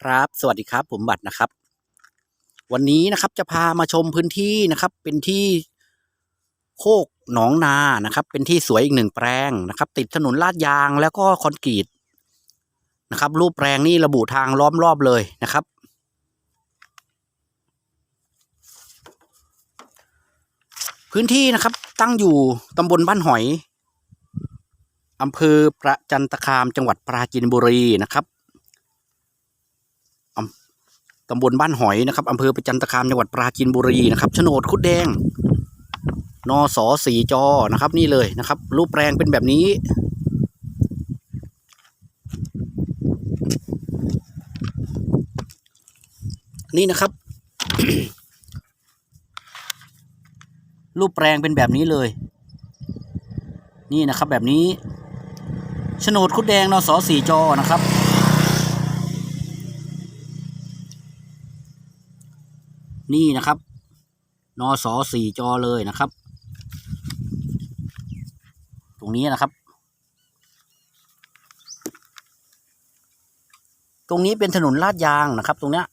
ครับ สวัสดีครับผมบัตรนะครับ วันนี้นะครับจะพามาชมพื้นที่นะครับ เป็นที่โคกหนองนานะครับ เป็นที่สวยอีกหนึ่งแปลงนะครับ ติดถนนลาดยางแล้วก็คอนกรีตนะครับ รูปแปลงนี่ระบุทางล้อมรอบเลยนะครับ พื้นที่นะครับตั้งอยู่ตำบลบ้านหอยอำเภอประจันตคามจังหวัดปราจีนบุรีนะครับ ตำบลบ้านหอยนะครับอำเภอประจันตคามจังหวัดปราจีนบุรีนะครับโฉนดคุดแดงนอสอสีจอนะครับ นี่เลยนะครับ รูปแปลงเป็นแบบนี้นี่นะครับ รูปแปลงเป็นแบบนี้เลย นี่นะครับแบบนี้โฉนดคุดแดงนอสอสีจอนะครับ นี่นะครับ นอสอสี่จอเลยนะครับ ตรงนี้นะครับ ตรงนี้เป็นถนนลาดยางนะครับ ตรงเนี้ย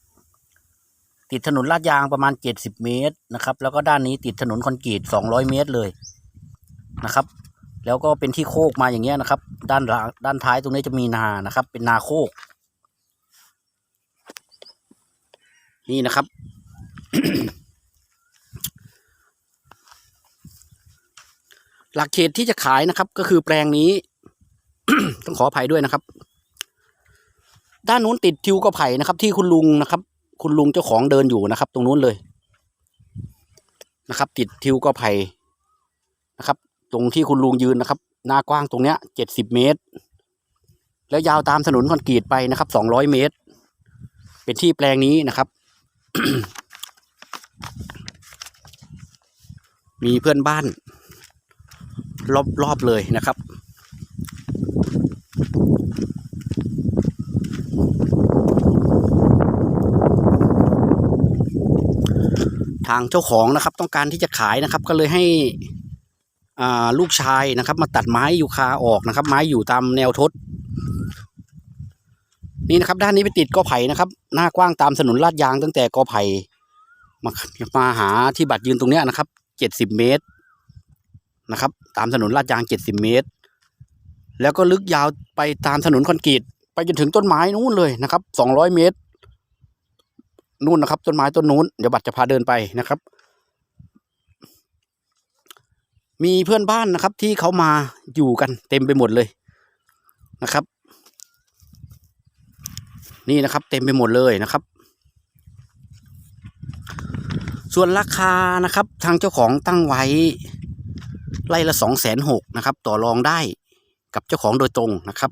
ติดถนนลาดยางประมาณเจ็ดสิบเมตรนะครับ แล้วก็ด้านนี้ติดถนนคอนกรีตสองร้อยเมตรเลยนะครับ แล้วก็เป็นที่โคกมาอย่างเงี้ยนะครับ ด้านหลังด้านท้ายตรงนี้จะมีนานะครับ เป็นนาโคกนี่นะครับ หลักเขตที่จะขายนะครับ ก็คือแปลงนี้ ต้องขออภัยด้วยนะครับ ด้านนู้นติดทิวกระไผ่นะครับ ที่คุณลุงนะครับ คุณลุงเจ้าของเดินอยู่นะครับ ตรงนู้นเลยนะครับ ติดทิวกระไผ่นะครับ ตรงที่คุณลุงยืนนะครับ หน้ากว้างตรงเนี้ยเจ็ดสิบเมตร แล้วยาวตามถนนคอนกรีตไปนะครับสองร้อยเมตร เป็นที่แปลงนี้นะครับ มีเพื่อนบ้าน รอบรอบเลยนะครับ ทางเจ้าของนะครับต้องการที่จะขายนะครับ ก็เลยให้ลูกชายนะครับ มาตัดไม้ยูคาออกนะครับ ไม้อยู่ตามแนวทศนี่นะครับ ด้านนี้ไปติดกอไผ่นะครับ หน้ากว้างตามถนนลาดยางตั้งแต่กอไผ่มามาหาที่บัตรยืนตรงเนี้ยนะครับ เจ็ดสิบเมตรนะครับ ตามถนนลาดยางเจ็ดสิบเมตร แล้วก็ลึกยาวไปตามถนนคอนกรีตไปจนถึงต้นไม้นู้นเลยนะครับสองร้อยเมตรนู่นนะครับ ต้นไม้ต้นนู้นเดี๋ยวบัตรจะพาเดินไปนะครับ มีเพื่อนบ้านนะครับ ที่เขามาอยู่กันเต็มไปหมดเลยนะครับ นี่นะครับ เต็มไปหมดเลยนะครับ ส่วนราคานะครับทางเจ้าของตั้งไว้ไร่ละสองแสนหกนะครับ ต่อรองได้กับเจ้าของโดยตรงนะครับ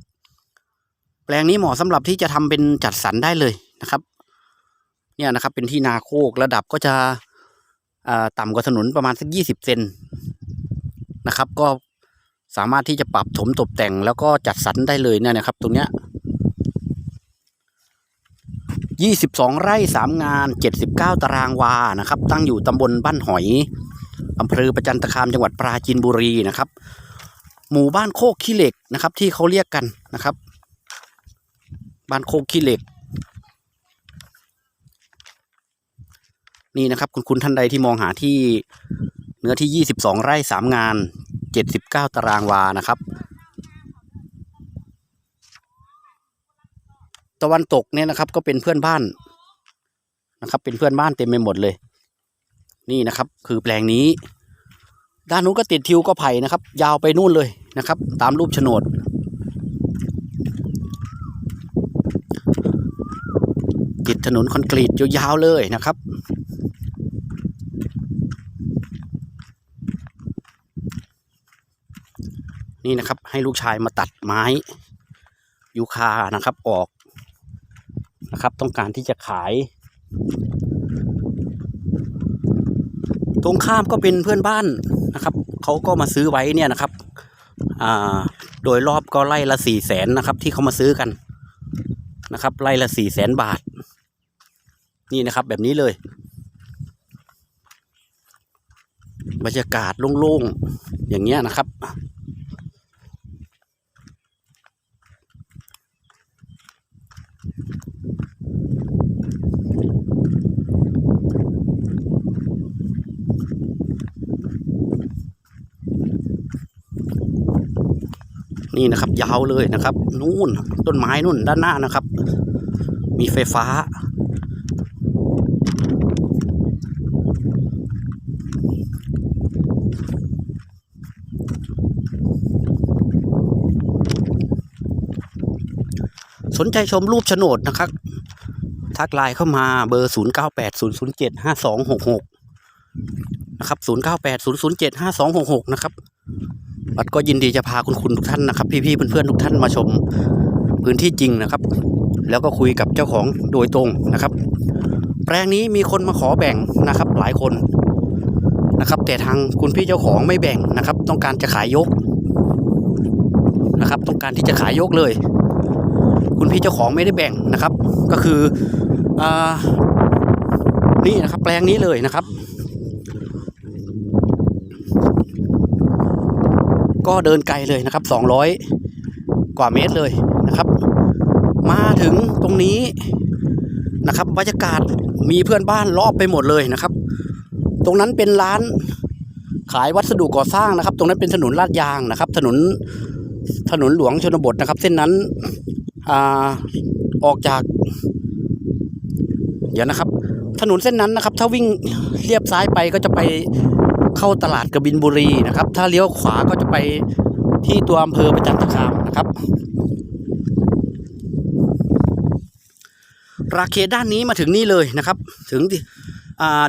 แปลงนี้เหมาะสำหรับที่จะทำเป็นจัดสรรได้เลยนะครับ เนี่ยนะครับเป็นที่นาโคกระดับก็จะอ่าต่ำกว่าถนนประมาณสักยี่สิบเซนนะครับ ก็สามารถที่จะปรับถมตกแต่งแล้วก็จัดสรรได้เลยเนี่ยนะครับ ตรงเนี้ย ยี่สิบสองไร่สามงานเจ็ดสิบเก้าตารางวานะครับ ตั้งอยู่ตำบลบ้านหอยอำเภอประจันตคามจังหวัดปราจีนบุรีนะครับ หมู่บ้านโคกขี้เหล็กนะครับ ที่เขาเรียกกันนะครับ บ้านโคกขี้เหล็ก นี่นะครับ คุณคุณท่านใดที่มองหาที่เนื้อที่ 22 ไร่ 3 งาน 79 ตารางวานะครับ ตะวันตกเนี่ยนะครับ ก็เป็นเพื่อนบ้านนะครับ เป็นเพื่อนบ้านเต็มไปหมดเลย นี่นะครับ คือแปลงนี้ ด้านนู้นก็ติดทิวก็ไผ่นะครับ ยาวไปนู่นเลยนะครับ ตามรูปโฉนด ติดถนนคอนกรีตยาวๆเลยนะครับนี่นะครับให้ลูกชายมาตัดไม้ยูคานะครับออก นะครับ ต้องการที่จะขาย ตรงข้ามก็เป็นเพื่อนบ้านนะครับเขาก็มาซื้อไว้เนี่ยนะครับโดยรอบก็ไล่ละสี่แสนนะครับ ที่เขามาซื้อกันนะครับ ไล่ละสี่แสนบาท นี่นะครับแบบนี้เลย บรรยากาศโล่งๆอย่างเงี้ยนะครับ นี่นะครับ ยาวเลยนะครับ นู่นต้นไม้นู่นด้านหน้านะครับ มีไฟฟ้า สนใจชมรูปโฉนดนะครับ ทักไลน์เข้ามาเบอร์ 0 9 8 0 0 7 5 2 6 6 นะครับ 0 9 8 0 0 7 5 2 6 6 นะครับ วัดก็ยินดีจะพาคุณคุณทุกท่านนะครับ พี่ๆเพื่อนๆทุกท่านมาชมพื้นที่จริงนะครับ แล้วก็คุยกับเจ้าของโดยตรงนะครับ แปลงนี้มีคนมาขอแบ่งนะครับ หลายคนนะครับ แต่ทางคุณพี่เจ้าของไม่แบ่งนะครับ ต้องการจะขายยกนะครับ ต้องการที่จะขายยกเลย คุณพี่เจ้าของไม่ได้แบ่งนะครับ ก็คืออ่านี่นะครับ แปลงนี้เลยนะครับ ก็เดินไกลเลยนะครับ 200 กว่าเมตรเลยนะครับ มาถึงตรงนี้นะครับบรรยากาศมีเพื่อนบ้านรอบไปหมดเลยนะครับ ตรงนั้นเป็นร้านขายวัสดุก่อสร้างนะครับ ตรงนั้นเป็นถนนลาดยางนะครับ ถนนถนนหลวงชนบทนะครับ เส้นนั้นอ่าออกจาก เดี๋ยวนะครับ ถนนเส้นนั้นนะครับ ถ้าวิ่งเลียบซ้ายไปก็จะไป เข้าตลาดกบินบุรีนะครับ ถ้าเลี้ยวขวาก็จะไปที่ตัวอำเภอประจันตคามนะครับ ราเขตด้านนี้มาถึงนี่เลยนะครับ ถึง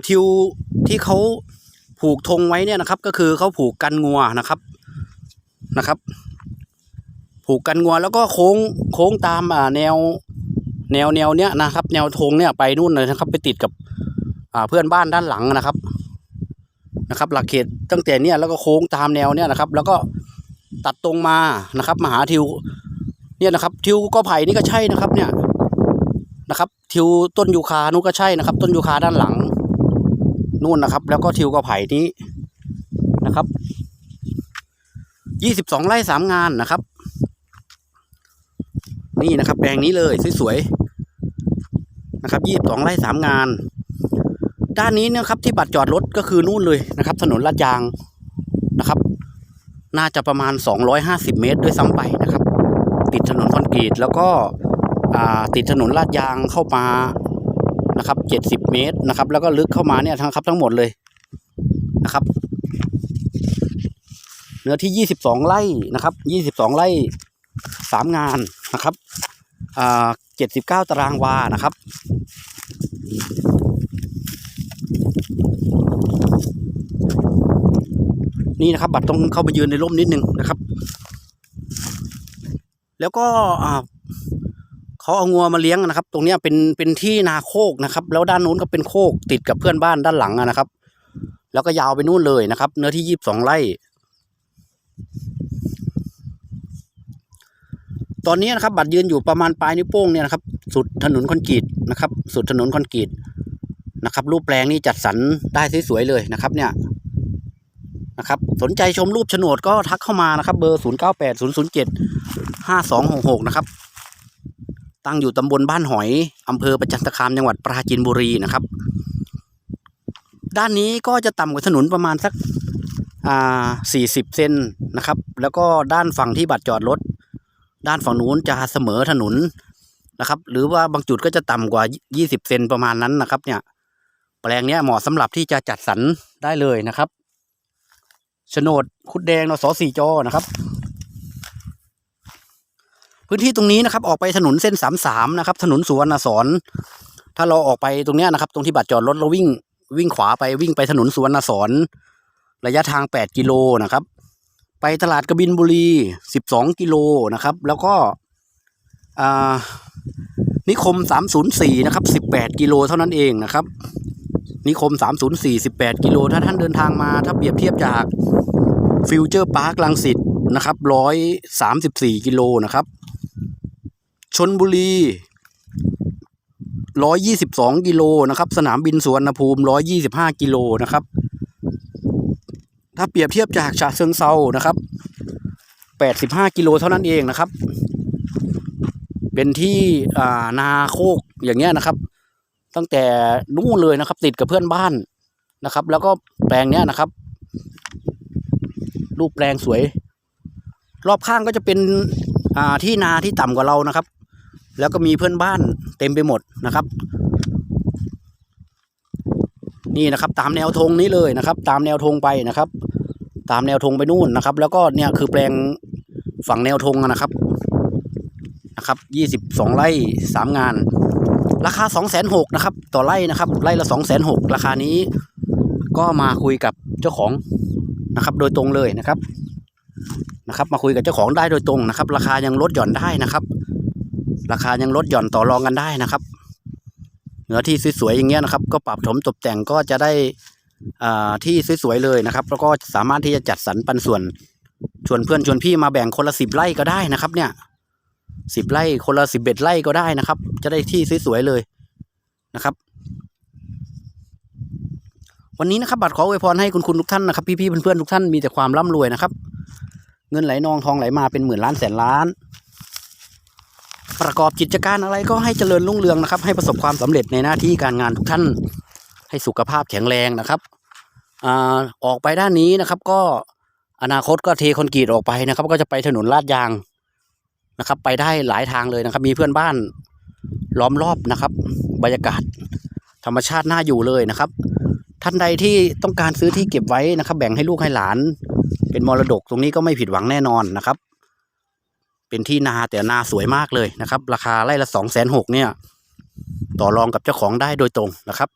ทิวที่เขาผูกธงไว้เนี่ยนะครับ ก็คือเขาผูกกันงัวนะครับนะครับ ผูกกันงัวแล้วก็โค้งโค้งตามแนวแนวแนวเนี้ยนะครับ แนวธงเนี่ยไปนู่นเลยนะครับ ไปติดกับเพื่อนบ้านด้านหลังนะครับ นะครับ หลักเขตตั้งแต่เนี้ยแล้วก็โค้งตามแนวเนี้ยนะครับ แล้วก็ตัดตรงมานะครับมาหาทิวเนี่ยนะครับ ทิวก็ไผ่นี่ก็ใช่นะครับ เนี่ยนะครับ ทิวต้นยูคานู่นก็ใช่นะครับ ต้นยูคาด้านหลังนู่นนะครับ แล้วก็ทิวก็ไผ่นี้นะครับยี่สิบสองไร่สามงานนะครับ นี่นะครับ แปลงนี้เลยสวยๆนะครับยี่สิบสองไร่สามงาน ด้านนี้นะครับที่บัตรจอดรถก็คือนู่นเลยนะครับ ถนนลาดยางนะครับ น่าจะประมาณ 250 เมตรด้วยซ้ำไปนะครับ ติดถนนคอนกรีตแล้วก็ติดถนนลาดยางเข้ามานะครับ 70 เมตรนะครับ แล้วก็ลึกเข้ามาเนี่ยทั้งครับทั้งหมดเลยนะครับ เนื้อที่ 22 ไร่นะครับ 22 ไร่สามงานนะครับอ่า79ตารางวานะครับ นี่นะครับ บัตรต้องเข้าไปยืนในร่มนิดนึงนะครับ แล้วก็เขาเอางัวมาเลี้ยงนะครับ ตรงนี้เป็นเป็นที่นาโคกนะครับ แล้วด้านนู้นก็เป็นโคกติดกับเพื่อนบ้านด้านหลังนะครับ แล้วก็ยาวไปนู่นเลยนะครับ เนื้อที่ยี่สิบสองไร่ ตอนนี้นะครับ บัตรยืนอยู่ประมาณปลายนิ้วโป้งเนี่ยนะครับสุดถนนคอนกรีตนะครับ สุดถนนคอนกรีตนะครับ รูปแปลงนี่จัดสรรได้สวยๆเลยนะครับ เนี่ย นะครับสนใจชมรูปโฉนดก็ทักเข้ามานะครับ เบอร์ 0 9 8 0 0 7 5 2 6 6 นะครับ ตั้งอยู่ตำบลบ้านหอยอำเภอประจันตคามจังหวัดปราจีนบุรีนะครับ ด้านนี้ก็จะต่ำกว่าถนนประมาณสักอ่า40 เซนนะครับ แล้วก็ด้านฝั่งที่บัตรจอดรถ ด้านฝั่งนู้นจะเสมอถนนนะครับ หรือว่าบางจุดก็จะต่ำกว่า 20 เซนประมาณนั้นนะครับ เนี่ย แปลงเนี้ยเหมาะสำหรับที่จะจัดสรรได้เลยนะครับ โฉนดคุดแดงนสสี่จอนะครับ พื้นที่ตรงนี้นะครับ ออกไปถนนเส้นสามสามนะครับ ถนนสุวรรณสอนถ้าเราออกไปตรงเนี้ยนะครับ ตรงที่บัตรจอดรถเราวิ่งวิ่งขวาไปวิ่งไปถนนสุวรรณสอนระยะทางแปดกิโลนะครับ ไปตลาดกบินบุรีสิบสองกิโลนะครับ แล้วก็นิคมสามศูนย์สี่นะครับสิบแปดกิโลเท่านั้นเองนะครับนิคม 304 18 กิโล ถ้าท่านเดินทางมา ถ้าเปรียบเทียบจาก ฟิวเจอร์พาร์คลังสิตนะครับ134กิโลนะครับ ชนบุรี122กิโลนะครับ สนามบินสุวรรณภูมิ125กิโลนะครับ ถ้าเปรียบเทียบจากฉะเชิงเซานะครับ85กิโลเท่านั้นเองนะครับ เป็นที่นาโคกอย่างเงี้ยนะครับ ตั้งแต่นู่นเลยนะครับ ติดกับเพื่อนบ้านนะครับ แล้วก็แปลงเนี้ยนะครับ รูปแปลงสวย รอบข้างก็จะเป็นที่นาที่ต่ำกว่าเรานะครับ แล้วก็มีเพื่อนบ้านเต็มไปหมดนะครับ นี่นะครับตามแนวธงนี้เลยนะครับ ตามแนวธงไปนะครับ ตามแนวธงไปนู่นนะครับ แล้วก็เนี่ยคือแปลงฝั่งแนวธงนะครับนะครับยี่สิบสองไร่สามงาน ราคาสองแสนหกนะครับ ต่อไร่นะครับไร่ละสองแสนหกราคานี้ก็มาคุยกับเจ้าของ นะครับ โดยตรงเลยนะครับนะครับ มาคุยกับเจ้าของได้โดยตรงนะครับ ราคายังลดหย่อนได้นะครับ ราคายังลดหย่อนต่อรองกันได้นะครับเนื้อที่สวยๆอย่างเงี้ยนะครับ ก็ปรับถมตกแต่งก็จะได้อ่าที่สวยๆเลยนะครับ แล้วก็สามารถที่จะจัดสรรปันส่วนชวนเพื่อนชวนพี่มาแบ่งคนละสิบไร่ก็ได้นะครับ เนี่ยสิบไร่คนละสิบเอ็ดไร่ก็ได้นะครับ จะได้ที่สวยๆเลยนะครับ วันนี้นะครับบัตรขออวยพรให้คุณคุณทุกท่านนะครับพี่ๆเพื่อนๆทุกท่านมีแต่ความร่ำรวยนะครับ เงินไหลนองทองไหลมาเป็นหมื่นล้านแสนล้าน ประกอบกิจการอะไรก็ให้เจริญรุ่งเรืองนะครับ ให้ประสบความสำเร็จในหน้าที่การงานทุกท่าน ให้สุขภาพแข็งแรงนะครับอออกไปด้านนี้นะครับ ก็อนาคตก็เทคอนกรีตออกไปนะครับ ก็จะไปถนนลาดยางนะครับ ไปได้หลายทางเลยนะครับ มีเพื่อนบ้านล้อมรอบนะครับ บรรยากาศธรรมชาติน่าอยู่เลยนะครับ ท่านใดที่ต้องการซื้อที่เก็บไว้นะครับ แบ่งให้ลูกให้หลาน เป็นมรดกตรงนี้ก็ไม่ผิดหวังแน่นอนนะครับ เป็นที่นาแต่นาสวยมากเลยนะครับ ราคาไร่ละสองแสนหกเนี่ย ต่อรองกับเจ้าของได้โดยตรงนะครับ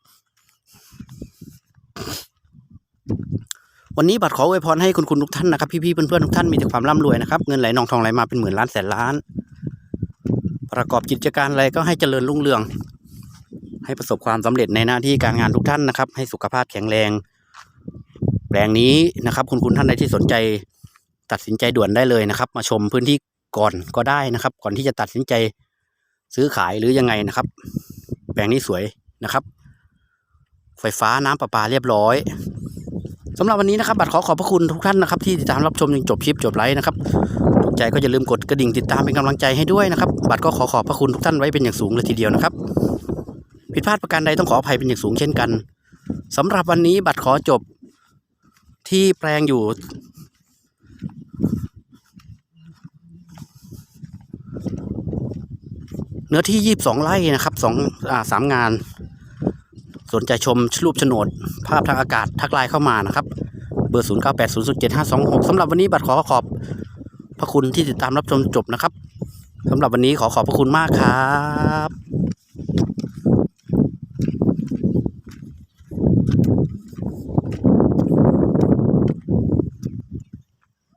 วันนี้บัตรขออวยพรให้คุณคุณทุกท่านนะครับพี่ๆเพื่อนๆทุกท่านมีแต่ความร่ำรวยนะครับเงินไหลนองทองไหลมาเป็นหมื่นล้านแสนล้าน ประกอบกิจการอะไรก็ให้เจริญรุ่งเรือง ให้ประสบความสำเร็จในหน้าที่การงานทุกท่านนะครับ ให้สุขภาพแข็งแรง แปลงนี้นะครับ คุณคุณท่านใดที่สนใจ ตัดสินใจด่วนได้เลยนะครับ มาชมพื้นที่ก่อนก็ได้นะครับ ก่อนที่จะตัดสินใจซื้อขายหรือยังไงนะครับ แปลงนี้สวยนะครับ ไฟฟ้าน้ำประปาเรียบร้อยสำหรับวันนี้นะครับบัตรขอขอบพระคุณทุกท่านนะครับ ที่ติดตามรับชมจนจบคลิปจบไลฟ์นะครับถูกใจก็อย่าลืมกดกระดิ่งติดตามเป็นกำลังใจให้ด้วยนะครับ บัตรก็ขอขอบพระคุณทุกท่านไว้เป็นอย่างสูงเลยทีเดียวนะครับ ผิดพลาดประการใดต้องขออภัยเป็นอย่างสูงเช่นกันสำหรับวันนี้บัตรขอจบที่แปลงอยู่ เนื้อที่ยี่สิบสองไร่นะครับสองอ่าสามงาน สนใจชมรูปโฉนด ภาพทางอากาศทักไลน์เข้ามานะครับ เบอร์ 0 9 8 0 0 7 5 2 6สำหรับวันนี้บัตรขอขอบพระคุณที่ติดตามรับชมจบนะครับสำหรับวันนี้ขอขอบพระคุณมากครับ